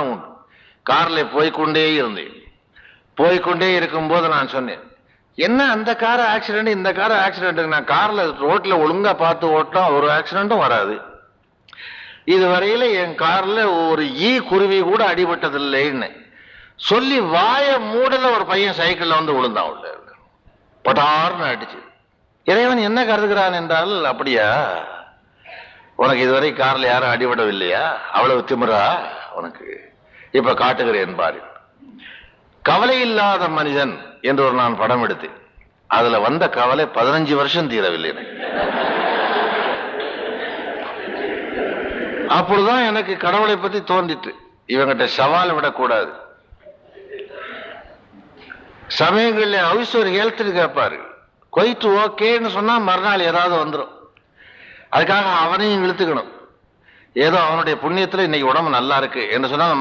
உண்டு. காரில் போய்க்கொண்டே இருந்தேன். போய்க்கொண்டே இருக்கும்போது நான் சொன்னேன் என்ன அந்த கார் ஆக்சிடென்ட் இந்த கார் ஆக்சிடென்ட் நான் காரில் ரோட்டில் ஒழுங்கா பார்த்து ஓட்டினா ஒரு ஆக்சிடென்ட்டும் வராது. இதுவரையில் என் காரில் ஒரு ஈ குருவி கூட அடிபட்டதில்லைன்னு சொல்லி வாய மூடல ஒரு பையன் சைக்கிளில் வந்து விழுந்தான் உள்ள பட்டார்னு அடிச்சு. இறைவன் என்ன கருதுகிறான் என்றால் அப்படியா? உனக்கு இதுவரை கார்ல யாரும் அடிபடவில்லையா? அவ்வளவு திமிரா உனக்கு? இப்ப காட்டுகிறேன் பாரு. கவலை இல்லாத மனிதன் என்று ஒரு நான் படம் எடுத்தேன். அதுல வந்த கவலை பதினஞ்சு வருஷம் தீரவில்லை எனக்கு. அப்பொழுதுதான் எனக்கு கடவுளை பத்தி தோன்றிட்டு இவங்கிட்ட சவால் விடக்கூடாது. சமயங்கள்ல ஹவுஸ் ஒரு ஹெல்த் கேட்பாரு கொய்த்து ஓகேன்னு சொன்னா மறுநாள் ஏதாவது வந்துடும் அதுக்காக அவனையும் இழுத்துக்கணும். ஏதோ அவனுடைய புண்ணியத்தில் இன்னைக்கு உடம்பு நல்லா இருக்கு என்று சொன்னா மறு